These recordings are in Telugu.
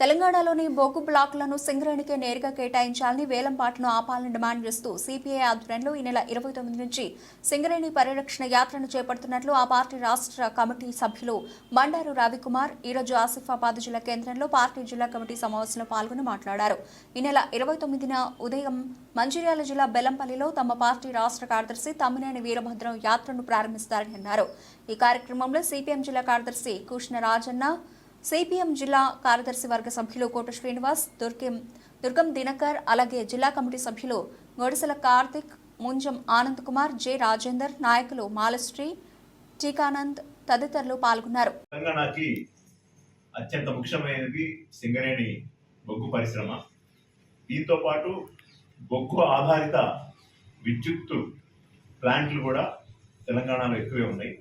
తెలంగాణలోని బొగ్గు బ్లాక్లను సింగరేణికే నేరుగా కేటాయించాలని వేలంపాటను ఆపాలని డిమాండ్ చేస్తూ సిపిఐ ఆధ్వర్యంలో ఈ నెల ఇరవై తొమ్మిది నుంచి సింగరేణి పరిరక్షణ యాత్రను చేపడుతున్నట్లు ఆ పార్టీ రాష్ట్ర కమిటీ సభ్యులు బండారు రవికుమార్ ఈరోజు ఆసిఫాబాద్ జిల్లా కేంద్రంలో పార్టీ జిల్లా కమిటీ సమావేశంలో పాల్గొని మాట్లాడారు. ఈ నెల ఇరవై తొమ్మిదిన ఉదయం మంచిర్యాల జిల్లా బెల్లంపల్లిలో తమ పార్టీ రాష్ట్ర కార్యదర్శి తమ్మినేని వీరభద్రం యాత్రను ప్రారంభిస్తారని అన్నారు. ఈ కార్యక్రమంలో సిపిఎం జిల్లా కార్యదర్శి కృష్ణ రాజన్న సిపిఎం జిల్లా కార్యదర్శి వర్గ సభ్యులు కోట శ్రీనివాస్ దుర్గం దుర్గం దినకర్ అలాగే జిల్లా కమిటీ సభ్యులు గొడిసెల కార్తిక్ ముంజం ఆనంద్ కుమార్ జె రాజేందర్ నాయకులు మాలశ్రీ టీకానంద్ తదితరులు పాల్గొన్నారు. తెలంగాణకి అత్యంత ముఖ్యమైనది సింగరేణి బొగ్గు పరిశ్రమ. దీంతో పాటు బొగ్గు ఆధారిత విద్యుత్తు ప్లాంట్లు కూడా తెలంగాణలో ఎక్కువే ఉన్నాయి.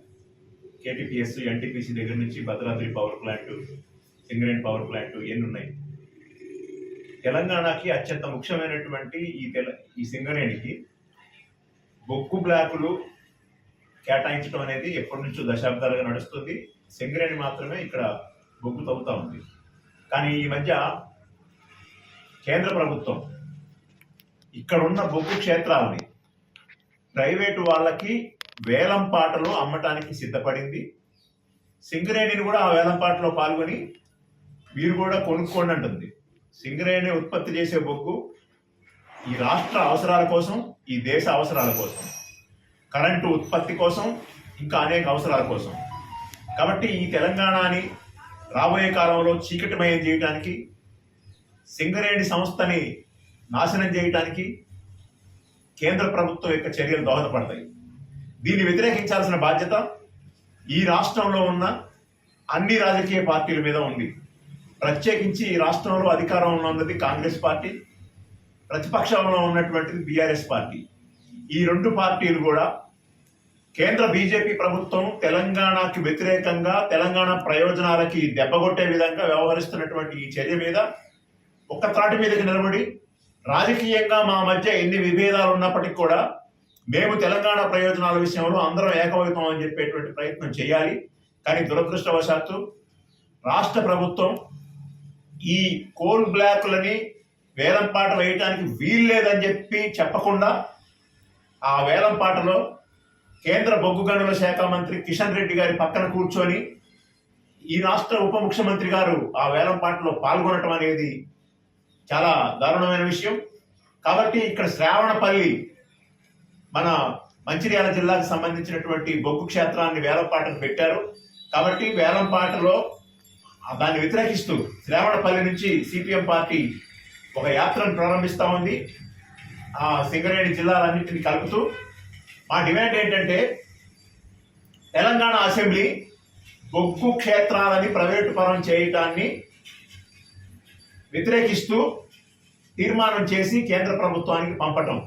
కేటీపీఎస్ ఎన్టీపీసీ దగ్గర నుంచి Bhadradri power plant Singareni power plant ఎన్ని ఉన్నాయి? తెలంగాణకి అత్యంత ముఖ్యమైనటువంటి ఈ తెల ఈ సింగరేణికి బొక్కు బ్లాకులు కేటాయించడం అనేది ఎప్పటి నుంచో దశాబ్దాలుగా నడుస్తుంది. సింగరేణి మాత్రమే ఇక్కడ బొగ్గు తవ్వుతూ ఉంది. కానీ ఈ మధ్య కేంద్ర ప్రభుత్వం ఇక్కడ ఉన్న బొగ్గు క్షేత్రాలని ప్రైవేటు వాళ్ళకి వేలం పాటలో అమ్మటానికి సిద్ధపడింది. సింగరేణిని కూడా ఆ వేలం పాటలో పాల్గొని మీరు కూడా కొనుక్కోండి అంటుంది. సింగరేణి ఉత్పత్తి చేసే బొగ్గు ఈ రాష్ట్ర అవసరాల కోసం ఈ దేశ అవసరాల కోసం కరెంటు ఉత్పత్తి కోసం ఇంకా అనేక అవసరాల కోసం. కాబట్టి ఈ తెలంగాణని రాబోయే కాలంలో చీకటిమయం చేయడానికి సింగరేణి సంస్థని నాశనం చేయడానికి కేంద్ర ప్రభుత్వం యొక్క చర్యలు దోహదపడతాయి. దీన్ని వ్యతిరేకించాల్సిన బాధ్యత ఈ రాష్ట్రంలో ఉన్న అన్ని రాజకీయ పార్టీల మీద ఉంది. ప్రత్యేకించి ఈ రాష్ట్రంలో అధికారంలో ఉన్నది కాంగ్రెస్ పార్టీ ప్రతిపక్షంలో ఉన్నటువంటిది బీఆర్ఎస్ పార్టీ. ఈ రెండు పార్టీలు కూడా కేంద్ర బీజేపీ ప్రభుత్వం తెలంగాణకి వ్యతిరేకంగా తెలంగాణ ప్రయోజనాలకి దెబ్బగొట్టే విధంగా వ్యవహరిస్తున్నటువంటి ఈ చర్య మీద ఒక్క త్రాటి మీదకి నిలబడి రాజకీయంగా మా మధ్య ఎన్ని విభేదాలు ఉన్నప్పటికీ కూడా మేము తెలంగాణ ప్రయోజనాల విషయంలో అందరం ఏకమవుతాం అని చెప్పేటువంటి ప్రయత్నం చేయాలి. కానీ దురదృష్టవశాత్తు రాష్ట్ర ప్రభుత్వం ఈ కోల్ బ్లాకులని వేలంపాట వేయటానికి వీల్లేదని చెప్పి చెప్పకుండా ఆ వేలంపాటలో కేంద్ర బొగ్గు గనుల శాఖ మంత్రి కిషన్ రెడ్డి గారి పక్కన కూర్చొని ఈ రాష్ట్ర ఉప ముఖ్యమంత్రి గారు ఆ వేలంపాటలో పాల్గొనటం అనేది చాలా దారుణమైన విషయం. కాబట్టి ఇక్కడ శ్రావణపల్లి మన మంచిర్యాల జిల్లాకు సంబంధించినటువంటి బొగ్గు క్షేత్రాన్ని వేలంపాటను పెట్టారు. కాబట్టి వేలంపాటలో దాన్ని వ్యతిరేకిస్తూ శ్రావణపల్లి నుంచి సిపిఎం పార్టీ ఒక యాత్రను ప్రారంభిస్తా ఉంది. ఆ సింగరేణి జిల్లాలన్నింటినీ కలుపుతూ మా డిమాండ్ ఏంటంటే తెలంగాణ అసెంబ్లీ బొగ్గు క్షేత్రాలని ప్రైవేటు పరం చేయటాన్ని వ్యతిరేకిస్తూ తీర్మానం చేసి కేంద్ర ప్రభుత్వానికి పంపటం.